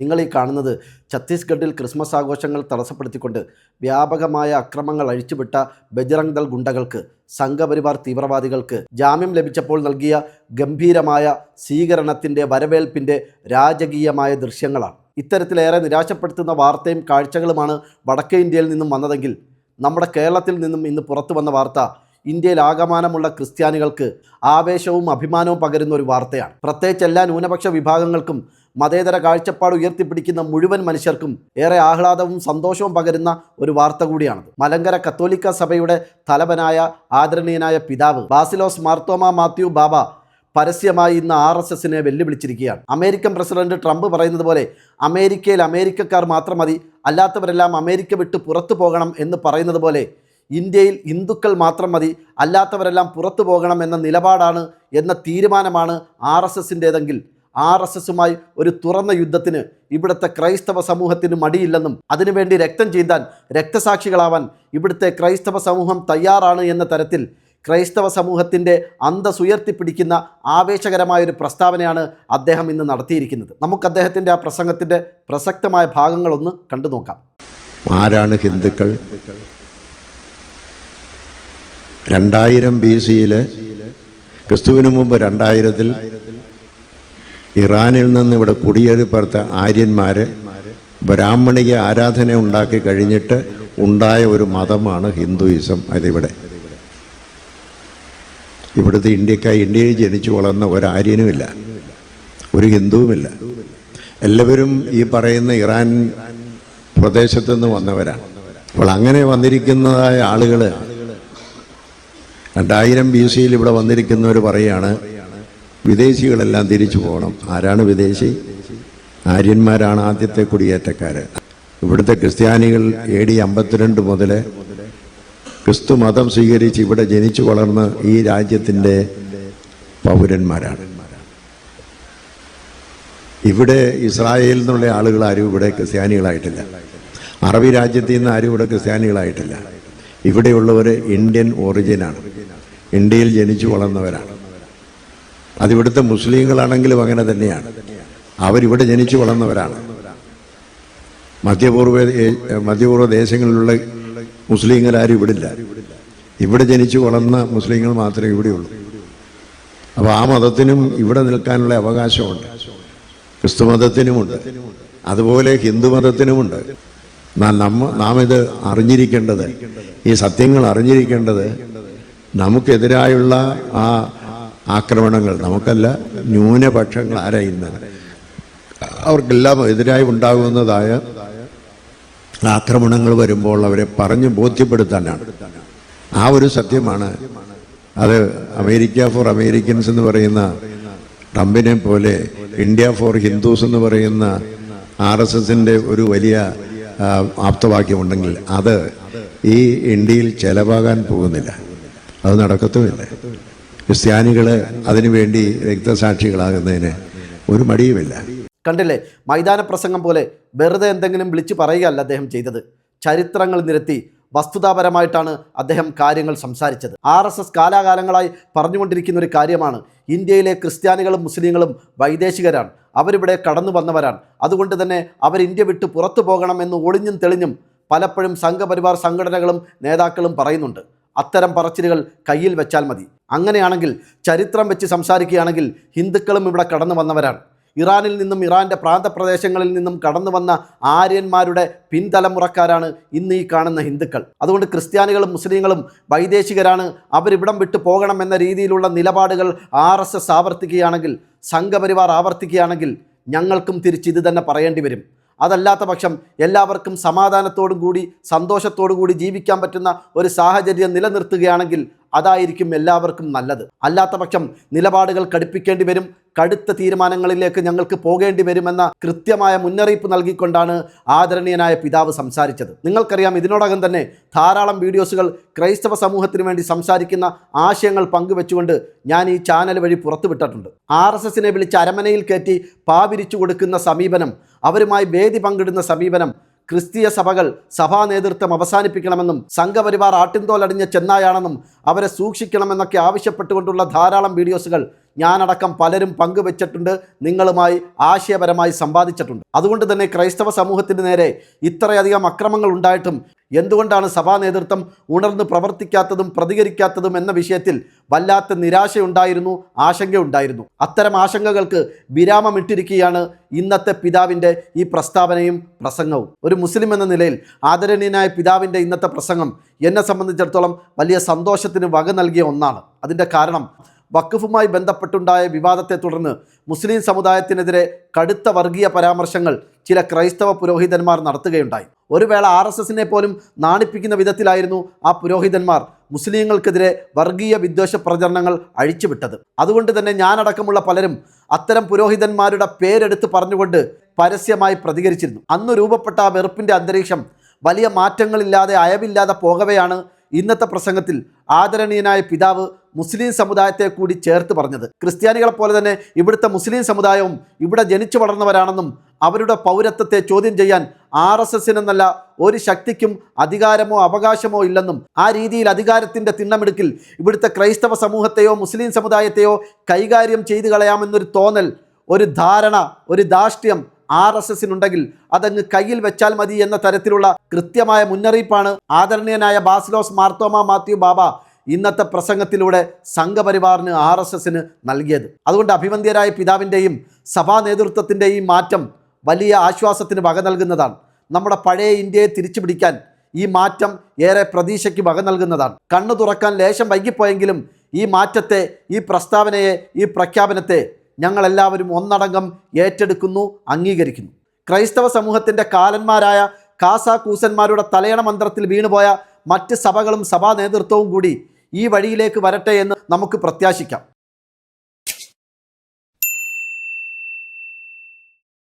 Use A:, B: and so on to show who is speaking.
A: നിങ്ങൾ ഈ കാണുന്നത് ഛത്തീസ്ഗഡിൽ ക്രിസ്മസ് ആഘോഷങ്ങൾ തടസ്സപ്പെടുത്തിക്കൊണ്ട് വ്യാപകമായ അക്രമങ്ങൾ അഴിച്ചുവിട്ട ബജറംഗ് ദൾ ഗുണ്ടകൾക്ക് സംഘപരിവാർ തീവ്രവാദികൾക്ക് ജാമ്യം ലഭിച്ചപ്പോൾ നൽകിയ ഗംഭീരമായ സ്വീകരണത്തിന്റെ വരവേൽപ്പിന്റെ രാജകീയമായ ദൃശ്യങ്ങളാണ്. ഇത്തരത്തിലേറെ നിരാശപ്പെടുത്തുന്ന വാർത്തയും കാഴ്ചകളുമാണ് വടക്കേ ഇന്ത്യയിൽ നിന്നും വന്നതെങ്കിൽ നമ്മുടെ കേരളത്തിൽ നിന്നും ഇന്ന് പുറത്തു വന്ന വാർത്ത ഇന്ത്യയിൽ ആകമാനമുള്ള ക്രിസ്ത്യാനികൾക്ക് ആവേശവും അഭിമാനവും പകരുന്ന ഒരു വാർത്തയാണ്. പ്രത്യേകിച്ച് എല്ലാ ന്യൂനപക്ഷ വിഭാഗങ്ങൾക്കും മതേതര കാഴ്ചപ്പാട് ഉയർത്തിപ്പിടിക്കുന്ന മുഴുവൻ മനുഷ്യർക്കും ഏറെ ആഹ്ലാദവും സന്തോഷവും പകരുന്ന ഒരു വാർത്ത കൂടിയാണത്. മലങ്കര കത്തോലിക്ക സഭയുടെ തലവനായ ആദരണീയനായ പിതാവ് ബാസിലോസ് മാർത്തോമ മാത്യു ബാബ പരസ്യമായി ഇന്ന് ആർ എസ് എസിനെ വെല്ലുവിളിച്ചിരിക്കുകയാണ്. അമേരിക്കൻ പ്രസിഡന്റ് ട്രംപ് പറയുന്നത് പോലെ അമേരിക്കയിൽ അമേരിക്കക്കാർ മാത്രം മതി അല്ലാത്തവരെല്ലാം അമേരിക്ക വിട്ട് പുറത്തു പോകണം എന്ന് പറയുന്നത് പോലെ ഇന്ത്യയിൽ ഹിന്ദുക്കൾ മാത്രം മതി അല്ലാത്തവരെല്ലാം പുറത്തു പോകണം എന്ന നിലപാടാണ് എന്ന തീരുമാനമാണ് ആർ എസ് എസിന്റേതെങ്കിൽ ആർ എസ് എസുമായി ഒരു തുറന്ന യുദ്ധത്തിന് ഇവിടുത്തെ ക്രൈസ്തവ സമൂഹത്തിന് മടിയില്ലെന്നും അതിനുവേണ്ടി രക്തം ചീന്താൻ രക്തസാക്ഷികളാവാൻ ഇവിടുത്തെ ക്രൈസ്തവ സമൂഹം തയ്യാറാണ് എന്ന തരത്തിൽ ക്രൈസ്തവ സമൂഹത്തിന്റെ ആവേശകരമായ ഒരു പ്രസ്താവനയാണ് അദ്ദേഹം ഇന്ന് നടത്തിയിരിക്കുന്നത്. നമുക്ക് അദ്ദേഹത്തിന്റെ ആ പ്രസംഗത്തിന്റെ പ്രസക്തമായ ഭാഗങ്ങളൊന്ന് കണ്ടു നോക്കാം.
B: ആരാണ് ഹിന്ദുക്കൾ? രണ്ടായിരം ബി സിയിൽ ക്രിസ്തുവിന് മുമ്പ് രണ്ടായിരത്തിൽ ഇറാനിൽ നിന്ന് ഇവിടെ കുടിയേറിപ്പറത്ത ആര്യന്മാർ ബ്രാഹ്മണിക ആരാധന ഉണ്ടാക്കി കഴിഞ്ഞിട്ട് ഉണ്ടായ ഒരു മതമാണ് ഹിന്ദുയിസം അതിവിടെ. ഇവിടുത്തെ ഇന്ത്യക്കായി ഇന്ത്യയിൽ ജനിച്ചു വളർന്ന ഒരാര്യനുമില്ല ഒരു ഹിന്ദുവുമില്ല. എല്ലാവരും ഈ പറയുന്ന ഇറാൻ പ്രദേശത്തു നിന്ന് വന്നവരാണ്. അപ്പോൾ അങ്ങനെ വന്നിരിക്കുന്നതായ ആളുകൾ രണ്ടായിരം ബി സിയിൽ ഇവിടെ വന്നിരിക്കുന്നവർ പറയാണ് വിദേശികളെല്ലാം തിരിച്ചു പോകണം. ആരാണ് വിദേശി? ആര്യന്മാരാണ് ആദ്യത്തെ കുടിയേറ്റക്കാർ ഇവിടുത്തെ ക്രിസ്ത്യാനികൾ എ ഡി അമ്പത്തിരണ്ട് മുതൽ ക്രിസ്തു മതം സ്വീകരിച്ച് ഇവിടെ ജനിച്ചു വളർന്ന് ഈ രാജ്യത്തിന്റെ പൗരന്മാരാണ്. ഇവിടെ ഇസ്രായേലിൽ നിന്നുള്ള ആളുകൾ ആരും ഇവിടെ ക്രിസ്ത്യാനികളായിട്ടില്ല. അറബി രാജ്യത്തിൽ നിന്ന് ആരും ഇവിടെ ക്രിസ്ത്യാനികളായിട്ടില്ല. ഇവിടെയുള്ളവർ ഇന്ത്യൻ ഒറിജിനാണ്. ഇന്ത്യയിൽ ജനിച്ചു വളർന്നവരാണ്. അതിവിടുത്തെ മുസ്ലിങ്ങളാണെങ്കിലും അങ്ങനെ തന്നെയാണ്. അവരിവിടെ ജനിച്ചു വളർന്നവരാണ്. മധ്യപൂർവ മധ്യപൂർവ ദേശങ്ങളിലുള്ള മുസ്ലിങ്ങളാരും ഇവിടെ ഇല്ല ഇവിടെ ജനിച്ചു വളർന്ന മുസ്ലിങ്ങൾ മാത്രമേ ഇവിടെയുള്ളൂ. അപ്പോൾ ആ മതത്തിനും ഇവിടെ നിൽക്കാനുള്ള അവകാശമുണ്ട്. ക്രിസ്തു മതത്തിനുമുണ്ട്. അതുപോലെ ഹിന്ദു മതത്തിനുമുണ്ട്. നമ്മ നാം ഇത് അറിഞ്ഞിരിക്കേണ്ടത് ഈ സത്യങ്ങൾ അറിഞ്ഞിരിക്കേണ്ടത് നമുക്കെതിരായുള്ള ആ ആക്രമണങ്ങൾ. നമുക്കല്ല ന്യൂനപക്ഷങ്ങൾ ആരാ അവർക്കെല്ലാം എതിരായി ഉണ്ടാകുന്നതായ ആക്രമണങ്ങൾ വരുമ്പോൾ അവരെ പറഞ്ഞ് ബോധ്യപ്പെടുത്താനാണ്. ആ ഒരു സത്യമാണ്. അത് അമേരിക്ക ഫോർ അമേരിക്കൻസ് എന്ന് പറയുന്ന ട്രംപിനെ പോലെ ഇന്ത്യ ഫോർ ഹിന്ദുസ് എന്ന് പറയുന്ന ആർ എസ് എസിന്റെ ഒരു വലിയ ആപ്തവാക്യമുണ്ടെങ്കിൽ അത് ഈ ഇന്ത്യയിൽ ചെലവാകാൻ പോകുന്നില്ല. അത് നടക്കത്തുമില്ല. ക്രിസ്ത്യാനികൾ അതിനുവേണ്ടി രക്തസാക്ഷികളാകുന്നതിന് ഒരു മടിയുമില്ല.
A: കണ്ടില്ലേ? മൈതാന പ്രസംഗം പോലെ വെറുതെ എന്തെങ്കിലും വിളിച്ചു പറയുകയല്ല അദ്ദേഹം ചെയ്തത്. ചരിത്രങ്ങൾ നിരത്തി വസ്തുതാപരമായിട്ടാണ് അദ്ദേഹം കാര്യങ്ങൾ സംസാരിച്ചത്. ആർ എസ് എസ് കാലാകാലങ്ങളായി പറഞ്ഞുകൊണ്ടിരിക്കുന്ന ഒരു കാര്യമാണ്. ഇന്ത്യയിലെ ക്രിസ്ത്യാനികളും മുസ്ലിങ്ങളും വൈദേശികരാണ്. അവരിവിടെ കടന്നു വന്നവരാണ്. അതുകൊണ്ട് തന്നെ അവർ ഇന്ത്യ വിട്ട് പുറത്തു പോകണം എന്ന് ഒളിഞ്ഞും തെളിഞ്ഞും പലപ്പോഴും സംഘപരിവാർ സംഘടനകളും നേതാക്കളും പറയുന്നുണ്ട്. അത്തരം പറച്ചിലുകൾ കയ്യിൽ വെച്ചാൽ മതി. അങ്ങനെയാണെങ്കിൽ ചരിത്രം വെച്ച് സംസാരിക്കുകയാണെങ്കിൽ ഹിന്ദുക്കളും ഇവിടെ കടന്നു വന്നവരാണ്. ഇറാനിൽ നിന്നും ഇറാന്റെ പ്രാന്തപ്രദേശങ്ങളിൽ നിന്നും കടന്നു വന്ന ആര്യന്മാരുടെ പിൻതലമുറക്കാരാണ് ഇന്ന് ഈ കാണുന്ന ഹിന്ദുക്കൾ. അതുകൊണ്ട് ക്രിസ്ത്യാനികളും മുസ്ലിങ്ങളും വൈദേശികരാണ് അവരിവിടം വിട്ടു പോകണം എന്ന രീതിയിലുള്ള നിലപാടുകൾ ആർ എസ് എസ് ആവർത്തിക്കുകയാണെങ്കിൽ സംഘപരിവാർ ആവർത്തിക്കുകയാണെങ്കിൽ ഞങ്ങൾക്കും തിരിച്ച് ഇത് തന്നെ പറയേണ്ടി വരും. അതല്ലാത്ത പക്ഷം എല്ലാവർക്കും സമാധാനത്തോടും കൂടി സന്തോഷത്തോടു കൂടി ജീവിക്കാൻ പറ്റുന്ന ഒരു സാഹചര്യം നിലനിർത്തുകയാണെങ്കിൽ അതായിരിക്കും എല്ലാവർക്കും നല്ലത്. അല്ലാത്ത പക്ഷം നിലപാടുകൾ കടുപ്പിക്കേണ്ടി വരും കടുത്ത തീരുമാനങ്ങളിലേക്ക് ഞങ്ങൾക്ക് പോകേണ്ടി വരുമെന്ന കൃത്യമായ മുന്നറിയിപ്പ് നൽകിക്കൊണ്ടാണ് ആദരണീയനായ പിതാവ് സംസാരിച്ചത്. നിങ്ങൾക്കറിയാം ഇതിനോടകം തന്നെ ധാരാളം വീഡിയോസുകൾ ക്രൈസ്തവ സമൂഹത്തിന് വേണ്ടി സംസാരിക്കുന്ന ആശയങ്ങൾ പങ്കുവെച്ചുകൊണ്ട് ഞാൻ ഈ ചാനൽ വഴി പുറത്തുവിട്ടിട്ടുണ്ട്. ആർ എസ് എസിനെ വിളിച്ച് അരമനയിൽ കയറ്റി പാവിരിച്ചു കൊടുക്കുന്ന സമീപനം അവരുമായി വേദി പങ്കിടുന്ന സമീപനം ക്രിസ്തീയ സഭകൾ സഭാ നേതൃത്വം അവസാനിപ്പിക്കണമെന്നും സംഘപരിവാർ ആട്ടിൻതോലടിഞ്ഞ ചെന്നായാണെന്നും അവരെ സൂക്ഷിക്കണമെന്നൊക്കെ ആവശ്യപ്പെട്ടുകൊണ്ടുള്ള ധാരാളം വീഡിയോസുകൾ ഞാനടക്കം പലരും പങ്കുവെച്ചിട്ടുണ്ട് നിങ്ങളുമായി ആശയപരമായി സമ്പാദിച്ചിട്ടുണ്ട് അതുകൊണ്ട് തന്നെ ക്രൈസ്തവ സമൂഹത്തിന് നേരെ ഇത്രയധികം അക്രമങ്ങൾ ഉണ്ടായിട്ടും എന്തുകൊണ്ടാണ് സഭാ നേതൃത്വം ഉണർന്ന് പ്രവർത്തിക്കാത്തതും പ്രതികരിക്കാത്തതും എന്ന വിഷയത്തിൽ വല്ലാത്ത നിരാശയുണ്ടായിരുന്നു ആശങ്കയുണ്ടായിരുന്നു. അത്തരം ആശങ്കകൾക്ക് വിരാമമിട്ടിരിക്കുകയാണ് ഇന്നത്തെ പിതാവിന്റെ ഈ പ്രസ്താവനയും പ്രസംഗവും. ഒരു മുസ്ലിം എന്ന നിലയിൽ ആദരണീയനായ പിതാവിന്റെ ഇന്നത്തെ പ്രസംഗം എന്നെ സംബന്ധിച്ചിടത്തോളം വലിയ സന്തോഷത്തിന് വക നൽകിയ ഒന്നാണ്. അതിന്റെ കാരണം വഖഫുമായി ബന്ധപ്പെട്ടുണ്ടായ വിവാദത്തെ തുടർന്ന് മുസ്ലിം സമുദായത്തിനെതിരെ കടുത്ത വർഗീയ പരാമർശങ്ങൾ ചില ക്രൈസ്തവ പുരോഹിതന്മാർ നടത്തുകയുണ്ടായി. ഒരു വേള ആർ എസ് എസിനെ പോലും നാണിപ്പിക്കുന്ന വിധത്തിലായിരുന്നു ആ പുരോഹിതന്മാർ മുസ്ലിങ്ങൾക്കെതിരെ വർഗീയ വിദ്വേഷ പ്രചരണങ്ങൾ അഴിച്ചുവിട്ടത്. അതുകൊണ്ട് തന്നെ ഞാനടക്കമുള്ള പലരും അത്തരം പുരോഹിതന്മാരുടെ പേരെടുത്ത് പറഞ്ഞുകൊണ്ട് പരസ്യമായി പ്രതികരിച്ചിരുന്നു. അന്ന് രൂപപ്പെട്ട ആ വെറുപ്പിന്റെ അന്തരീക്ഷം വലിയ മാറ്റങ്ങളില്ലാതെ അയവില്ലാതെ പോകവെയാണ് ഇന്നത്തെ പ്രസംഗത്തിൽ ആദരണീയനായ പിതാവ് മുസ്ലിം സമുദായത്തെ കൂടി ചേർത്ത് പറഞ്ഞത്. ക്രിസ്ത്യാനികളെ പോലെ തന്നെ ഇവിടുത്തെ മുസ്ലിം സമുദായവും ഇവിടെ ജനിച്ചു വളർന്നവരാണെന്നും അവരുടെ പൗരത്വത്തെ ചോദ്യം ചെയ്യാൻ ആർ എസ് എസിനെന്നല്ല ഒരു ശക്തിക്കും അധികാരമോ അവകാശമോ ഇല്ലെന്നും ആ രീതിയിൽ അധികാരത്തിന്റെ തിണ്ണമെടുക്കിൽ ഇവിടുത്തെ ക്രൈസ്തവ സമൂഹത്തെയോ മുസ്ലിം സമുദായത്തെയോ കൈകാര്യം ചെയ്തു കളയാമെന്നൊരു തോന്നൽ ഒരു ധാരണ ഒരു ധാർഷ്ട്യം ആർ എസ് എസിനുണ്ടെങ്കിൽ അതങ്ങ് കയ്യിൽ വെച്ചാൽ മതി എന്ന തരത്തിലുള്ള കൃത്യമായ മുന്നറിയിപ്പാണ് ആദരണീയനായ ബാസിലോസ് മാർത്തോമ മാത്യു ബാബ ഇന്നത്തെ പ്രസംഗത്തിലൂടെ സംഘപരിവാറിന് ആർ എസ് എസിന് നൽകിയത്. അതുകൊണ്ട് അഭിവന്ദ്യരായ പിതാവിന്റെയും സഭാ നേതൃത്വത്തിന്റെയും മാറ്റം വലിയ ആശ്വാസത്തിന് വക നൽകുന്നതാണ്. നമ്മുടെ പഴയ ഇന്ത്യയെ തിരിച്ചു പിടിക്കാൻ ഈ മാറ്റം ഏറെ പ്രതീക്ഷയ്ക്ക് വക നൽകുന്നതാണ്. കണ്ണു തുറക്കാൻ ലേശം വൈകിപ്പോയെങ്കിലും ഈ മാറ്റത്തെ ഈ പ്രസ്താവനയെ ഈ പ്രഖ്യാപനത്തെ ഞങ്ങളെല്ലാവരും ഒന്നടങ്കം ഏറ്റെടുക്കുന്നു അംഗീകരിക്കുന്നു. ക്രൈസ്തവ സമൂഹത്തിന്റെ കാലന്മാരായ കാസ കൂസന്മാരുടെ തലയണ മന്ത്രത്തിൽ വീണുപോയ മറ്റ് സഭകളും സഭാ നേതൃത്വവും കൂടി ഈ വഴിയിലേക്ക് വരട്ടെ എന്ന് നമുക്ക് പ്രത്യാശിക്കാം.